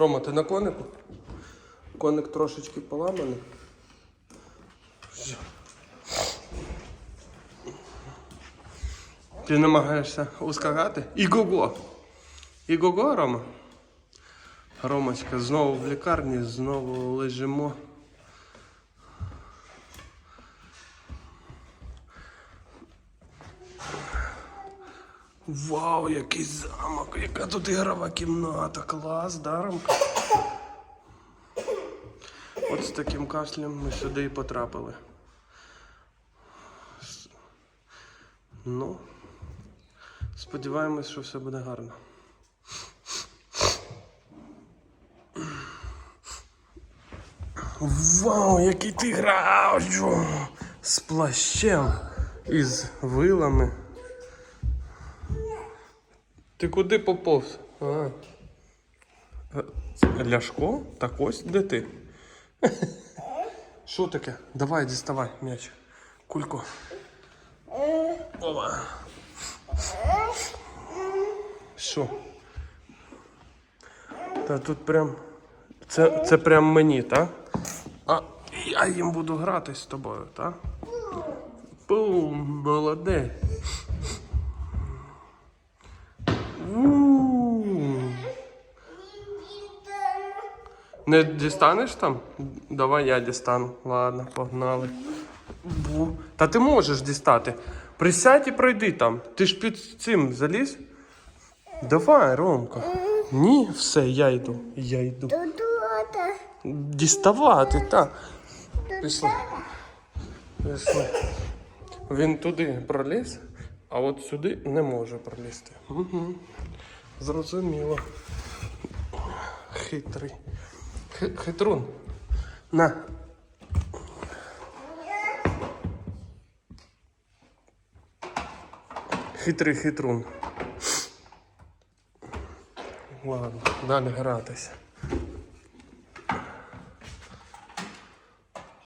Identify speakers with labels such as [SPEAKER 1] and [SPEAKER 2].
[SPEAKER 1] Рома, ти на конику? Коник трошечки поламаний. Ти намагаєшся ускакати? Іго-го! Іго-го, Рома? Ромочка, знову в лікарні, знову лежимо. Вау, який замок, яка тут ігрова кімната, клас, да, Ромка? От з таким кашлем ми сюди і потрапили. Ну, сподіваємось, що все буде гарно. Вау, який ти грав! З плащем і з вилами. Ти куди поповз? А. Ляшко? Так ось де ти? Що таке? Давай, діставай м'яч. Кулько. Ова. Що? Та тут прям. Це, це прям мені, так? А я їм буду грати з тобою, так? Бум, молодець. Не дістанеш там? Давай я дістану. Ладно, погнали. Бу. Та ти можеш дістати. Присядь і пройди там. Ти ж під цим заліз? Давай, Ромка. Ні, все, я йду. Я йду. Діставати, так. Пішли. Пішли. Він туди проліз, а от сюди не може пролізти. Угу. Зрозуміло. Хитрий. Хи- Хитрун. На. Хитрий хитрун. Ладно, далі гратися.